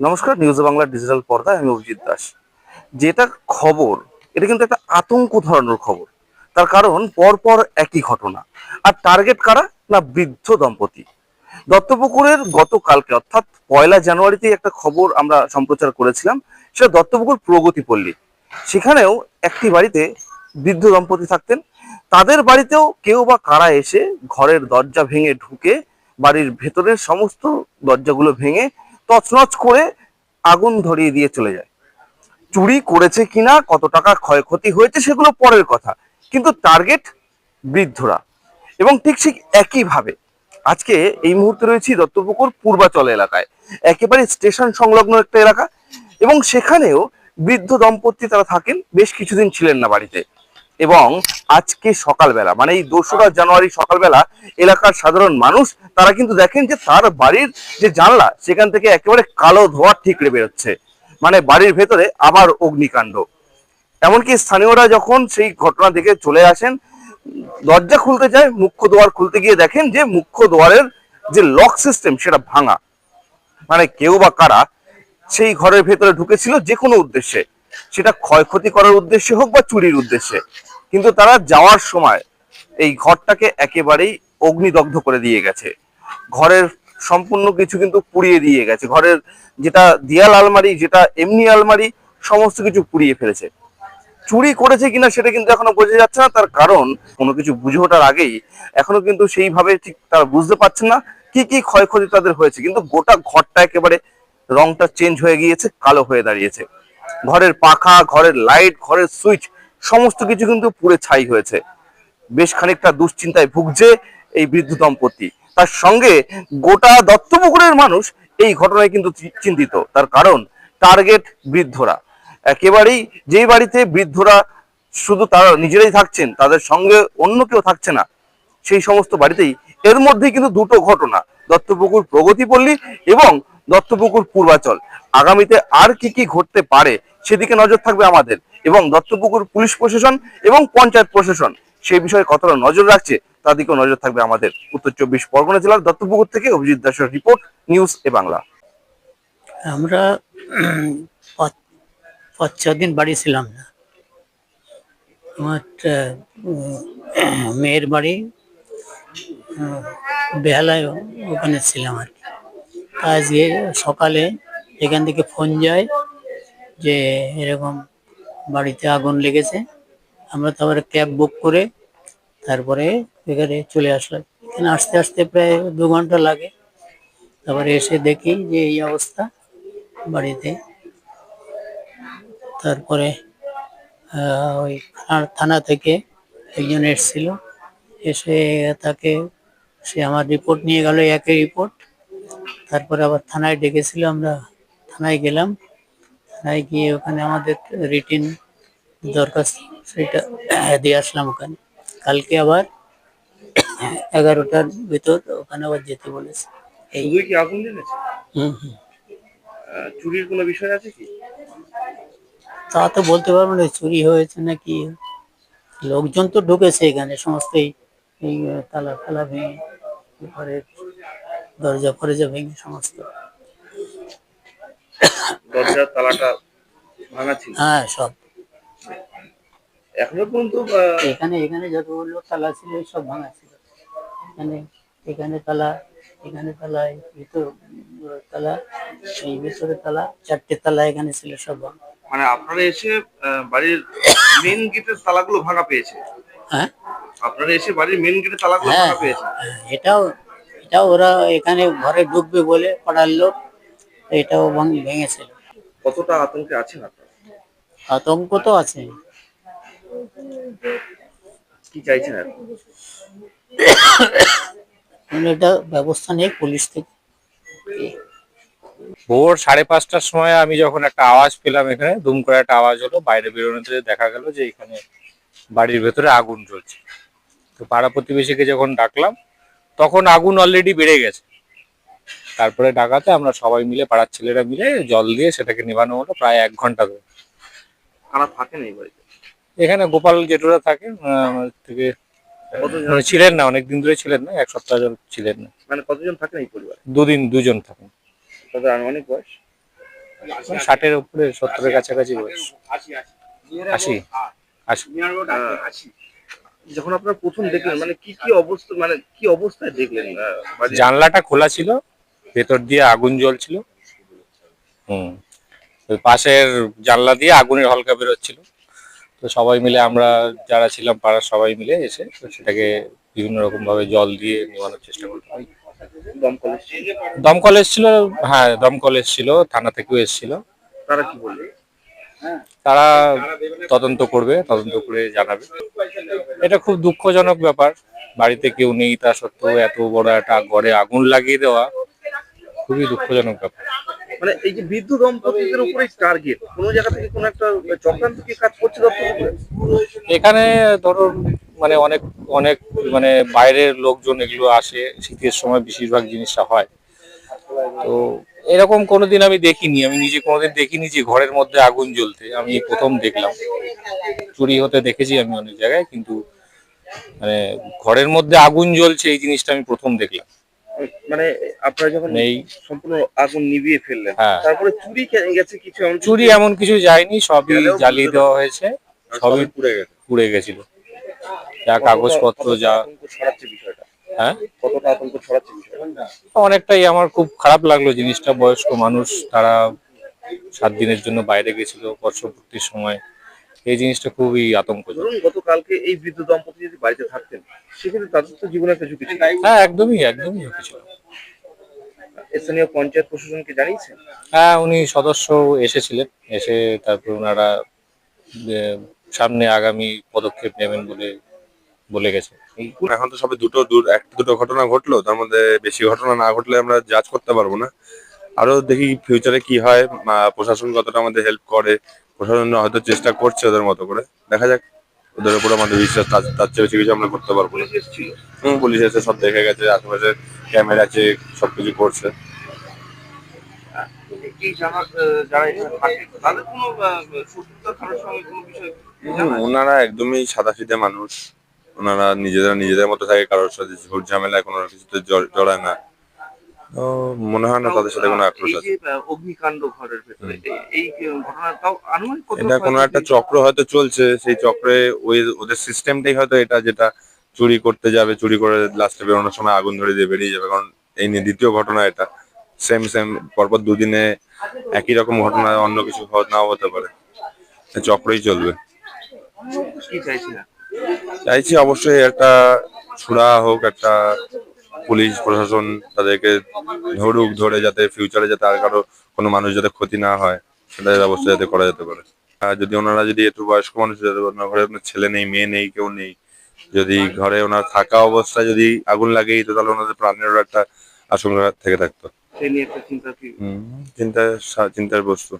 নমস্কার news Bangla digital পর্দায় আমি অভিজিৎ দাস। যেটা খবর, এটা কিন্তু একটা আতঙ্ক ধরনের খবর। তার কারণ, পরপর একই ঘটনা। আর টার্গেট কারা? না, বৃদ্ধ দম্পতি। দত্তপুকুরের গতকালকে, অর্থাৎ পয়লা জানুয়ারিতে একটা খবর আমরা সম্প্রচার করেছিলাম, সেটা দত্তপুকুর প্রগতি পল্লী। সেখানেও একটি বাড়িতে বৃদ্ধ দম্পতি থাকতেন। তাদের বাড়িতেও কেউ বা কারা এসে ঘরের দরজা ভেঙে ঢুকে বাড়ির ভেতরের সমস্ত দরজাগুলো ভেঙে তছনছ করে আগুন ধরিয়ে দিয়ে চলে যায়। চুরি করেছে কিনা, কত টাকা ক্ষয়ক্ষতি হয়েছে সেগুলো পরের কথা। কিন্তু টার্গেট বৃদ্ধরা। এবং ঠিক ঠিক একইভাবে আজকে এই মুহূর্তে রয়েছি দত্তপুকুর পূর্বাচল এলাকায়। একেবারে স্টেশন সংলগ্ন একটা এলাকা। এবং সেখানেও বৃদ্ধ দম্পতি তারা থাকেন, বেশ কিছুদিন ছিলেন না বাড়িতে। এবং আজকে সকালবেলা মানে এই দোসরা জানুয়ারি সকালবেলা এলাকার সাধারণ মানুষ, তারা কিন্তু দেখেন যে তার বাড়ির যে জানলা, সেখান থেকে একেবারে কালো ধোয়া ঠিকরে বেরোচ্ছে। মানে বাড়ির ভেতরে আবার অগ্নিকাণ্ড। এমনকি স্থানীয়রা যখন সেই ঘটনা দেখে চলে আসেন, দরজা খুলতে যায়, মুখ্য দোয়ার খুলতে গিয়ে দেখেন যে মুখ্য দোয়ারের যে লক সিস্টেম, সেটা ভাঙা। মানে কেউ বা কারা সেই ঘরের ভেতরে ঢুকেছিল যে কোনো উদ্দেশ্যে। সেটা ক্ষয়ক্ষতি করার উদ্দেশ্যে হোক বা চুরির উদ্দেশ্যে। কিন্তু তারা যাওয়ার সময় এই ঘরটাকে একেবারেই অগ্নিদগ্ধ করে দিয়ে গেছে। ঘরের সম্পূর্ণ কিছু কিন্তু পুড়িয়ে দিয়ে গেছে। ঘরের যেটা দিয়াল আলমারি, যেটা এমনি আলমারি, সমস্ত কিছু পুড়িয়ে ফেলেছে। চুরি করেছে কিনা সেটা কিন্তু এখনও বোঝা যাচ্ছে না। তার কারণ কোনো কিছু বুঝে ওঠার আগেই এখনও কিন্তু সেইভাবে ঠিক তারা বুঝতে পারছে না কি কি ক্ষয়ক্ষতি তাদের হয়েছে। কিন্তু গোটা ঘরটা একেবারে রংটা চেঞ্জ হয়ে গিয়েছে, কালো হয়ে দাঁড়িয়েছে। ঘরের পাখা, ঘরের লাইট ঘরের সুইচ সমস্ত কিছু কিন্তু পুড়ে ছাই হয়েছে। বেশ খানিকটা দুশ্চিন্তায় ভুগছে এই বৃদ্ধ দম্পতি। তার সঙ্গে গোটা দত্তপুকুরের মানুষ এই ঘটনায় কিন্তু চিন্তিত। তার কারণ টার্গেট বৃদ্ধরা। একেবারেই যেই বাড়িতে বৃদ্ধরা শুধু তারা নিজেরাই থাকছেন, তাদের সঙ্গে অন্য কেউ থাকছে না। সেই সমস্ত বাড়িতেই এর মধ্যেই কিন্তু দুটো ঘটনা। দত্তপুকুর প্রগতিপল্লী এবং দত্তপুকুর পূর্বাচল। আগামীতে আর কি কি ঘটতে পারে সেদিকে নজর থাকবে আমাদের এবং দত্তপুকুর পুলিশ প্রশাসন এবং পঞ্চায়েত প্রশাসন। সেই বিষয়ে কতটা নজর রাখছে তার দিকেও নজর থাকবে আমাদের উত্তর চব্বিশ পরগনা জেলার দত্তপুকুর থেকে অভিজিৎ দাসের রিপোর্ট, নিউজ এ বাংলা। আমরা পাঁচ ছ দিন বাড়ি ছিলাম না। আমার মেয়ের বাড়ি বেহালায় ওখানে ছিলাম আর কি। আজকে সকালে এখান থেকে ফোন যায় যে এরকম বাড়িতে আগুন লেগেছে। আমরা তারপরে ক্যাব বুক করে তারপরে এখানে চলে আসলাম। এখানে আসতে আসতে প্রায় দু ঘণ্টা লাগে। তারপরে এসে দেখি যে এই অবস্থা বাড়িতে। তারপরে ওই থানা থেকে একজন এসেছিল। এসে তাকে, সে আমার রিপোর্ট নিয়ে গেল, একই রিপোর্ট। তারপরে আবার থানায় ডেকেছিল আমরা থানায় গেলাম। থানায় গিয়ে ওখানে আমাদের রিটিন দরখাস্ত সেটা দিয়ে আসলাম ওখানে। কালকে আবার এগারোটার ভিতর ওখানে আবার যেতে বলেছে। এই কি আগুন লেগেছে? হুম হুম। চুরির কোনো বিষয় আছে কি? তা তো বলতে পারব না চুরি হয়েছে নাকি লোকজন তো ঢুকেছে এখানে সমস্ত এই এই তালা ফালা ভেঙে ঘরের দরজা ফরজা ভেঙে সমস্ত। তালাটা ভাঙা ছিল? হ্যাঁ সব। এখনও পর্যন্ত এখানে এখানে যতগুলো তালা ছিল সব ভাঙা ছিল। এখানে এখানে তালা এখানে তালা ভিতর তালা এই ভিতরে তালা চারটে তালা এখানে ছিল সব ভাঙা। মানে আপনারা এসে বাড়ির মেন গেটের তালাগুলো ভাঙা পেয়েছে? হ্যাঁ? আপনারা এসে বাড়ির মেন গেটের তালাগুলো হ্যাঁ ভাঙা পেয়েছে এটাও এটাও ওরা এখানে ঘরে ঢুকবে বলে পাড়ার লোক এটাও ভাঙ- ভেঙেছিল। কতটা আতঙ্কে আছেন আপনারা? আতঙ্ক তো আছে। কি চাইছেন এখন এটা ব্যবস্থা নেই পুলিশ থেকে। ভোর সাড়ে পাঁচটার সময় আমি যখন একটা আওয়াজ পেলাম এখানে দুম করে একটা আওয়াজ হলো বাইরে বেরোনোতে দেখা গেল যে এখানে বাড়ির ভেতরে আগুন জ্বলছে। তো পাড়া প্রতিবেশীকে যখন ডাকলাম তখন আগুন অলরেডি বেড়ে গেছে। তারপরে ডাকাতে আমরা সবাই মিলে পাড়ার ছেলেরা মিলে জল দিয়ে সেটাকে নেভানো হলো প্রায় এক ঘণ্টা ধরে। কারা থাকেন এই বাড়িতে? এখানে গোপাল জেঠুরা থাকে থেকে মানে ছিলেন না অনেকদিন ধরে ছিলেন না এক সপ্তাহ ধরে ছিলেন না। মানে কতজন থাকেন এই পরিবারে? দুদিন দুজন থাকেন। তাদের আনুমানিক বয়স? ষাটের উপরে সত্তরের কাছাকাছি বয়স। আশি। আশি। আশি। যখন আপনারা প্রথম দেখলেন মানে কি কি অবস্থা মানে কি অবস্থায় দেখলেন জানলাটা খোলা ছিল ভেতর দিয়ে আগুন জ্বলছিল। হুম পাশের জানলা দিয়ে আগুনের হলকা বেরোচ্ছিল। তো সবাই মিলে আমরা যারা ছিলাম পাড়ার সবাই মিলে এসে সেটাকে বিভিন্ন রকম ভাবে জল দিয়ে নেওয়ানোর চেষ্টা করলাম। দমকল এসেছিল। দমকল এসেছিল হ্যাঁ দমকল এসেছিল থানা থেকেও এসেছিল। তারা কি বললেন তারা তদন্ত করবে তদন্ত করে জানাবে। এটা খুব দুঃখজনক ব্যাপার। বাড়িতে কেউ নেই তা সত্ত্বেও এত বড় একটা ঘরে আগুন লাগিয়ে দেওয়া খুবই দুঃখজনক ব্যাপার। মানে এই যে বিদ্যুৎ দম্পতিদের উপরে টার্গেট কোনো জায়গা থেকে কোনো একটা চক্রান্ত কি কাজ করছে এখানে ধরুন মানে অনেক অনেক মানে বাইরের লোকজন এগুলো আসে শীতের সময় বেশিরভাগ জিনিসটা হয়। তো এরকম কোনোদিন আমি দেখিনি আমি নিজে কোনোদিন দেখিনি যে ঘরের মধ্যে আগুন জ্বলতে। আমি প্রথম দেখলাম। চুরি হতে দেখেছি আমি অনেক জায়গায় কিন্তু মানে ঘরের মধ্যে আগুন জ্বলছে এই জিনিসটা আমি প্রথম দেখলাম। মানে আপনারা যখন মানে এই সম্পূর্ণ আগুন নিভিয়ে ফেললেন হ্যাঁ। তারপরে চুরি গেছে কিছু চুরি এমন কিছু যায়নি সবই জ্বালিয়ে দেওয়া হয়েছে সবই পুড়ে গেছে। পুড়ে গেছিল। যা কাগজপত্র যা হ্যাঁ? কতটা আতঙ্ক ছড়াচ্ছে অনেকটাই আমার খুব খারাপ লাগল জিনিসটা বয়স্ক মানুষ তারা সাত দিনের জন্য বাইরে গেছিল বর্ষপূর্তির সময়। এই জিনিসটা খুবই ধরুন গতকালকে এই বৃদ্ধ দম্পতি যদি বাড়িতে থাকতেন সেক্ষেত্রে তাদের তো জীবনে একটা ঝুঁকি ছিল। হ্যাঁ একদমই একদমই ঝুঁকি ছিল। স্থানীয় পঞ্চায়েত প্রশাসনকে জানিয়েছেন? হ্যাঁ উনি সদস্য এসেছিলেন এসে তারপর ওনারা সামনে আগামী পদক্ষেপ নেবেন বলে বলে গেছে। এখন তো সবে দুটো দূর একটা দুটো ঘটনা ঘটলো তার মধ্যে বেশি ঘটনা না ঘটলে আমরা জাজ করতে পারব না। আরও দেখি ফিউচারে কি হয় প্রশাসন কতটা আমাদের হেল্প করে প্রশাসন হয়তো চেষ্টা করছে ওদের মতো করে। দেখা যাক ওদের উপর আমাদের বিশ্বাস তার চেয়ে বেশি কিছু আমরা করতে পারব। না হুম, পুলিশ এসে সব দেখে গেছে আশেপাশে ক্যামেরা আছে সবকিছু করছে। এই যারা আহ, যারা এখানে থাকে তাদের কোনো আহ, শত্রুতা কারোর সঙ্গে কোনো বিষয় হুম, ওনারা একদমই সাদাসিধে মানুষ। ওনারা নিজেরা নিজেদের মতো থাকে কারোর সাথে ঝুট ঝামেলা কোনো কিছুতে জড়ায় না। তো মনে হয় না তাদের সাথে কোনো আক্রোশ আছে। অগ্নিকাণ্ড ঘরের ভেতরে এই- এই ঘটনাটাও আনুমানিক এটা কোনো একটা চক্র হয়তো চলছে সেই চক্রে ওই ওদের সিস্টেমটাই হয়তো এটা যেটা চুরি করতে যাবে চুরি করে লাস্টে বেরোনোর সময় আগুন ধরে দিয়ে বেরিয়ে যাবে কারণ এই নিয়ে দ্বিতীয় ঘটনা এটা। সেম সেম পরপর দুদিনে একই রকম ঘটনা অন্য কিছু নাও হতে পারে। চক্রই চলবে। কি চাইছিলেন? চাইছি অবশ্যই একটা ছুড়া হোক একটা পুলিশ প্রশাসন তাদেরকে ধরুক ধরে যাতে ফিউচারে যাতে আর কারও কোনো মানুষ যাতে ক্ষতি না হয় সেটা অবশ্যই যাতে করা যেতে পারে। আর যদি ওনারা যদি একটু বয়স্ক মানুষ ঘরে আপনার ছেলে নেই মেয়ে নেই কেউ নেই যদি ঘরে ওনার থাকা অবস্থায় যদি আগুন লাগেই তো তাহলে ওনাদের প্রাণেরও একটা আশঙ্কা থেকে থাকতো। চিন্তার চিন্তার বস্তু।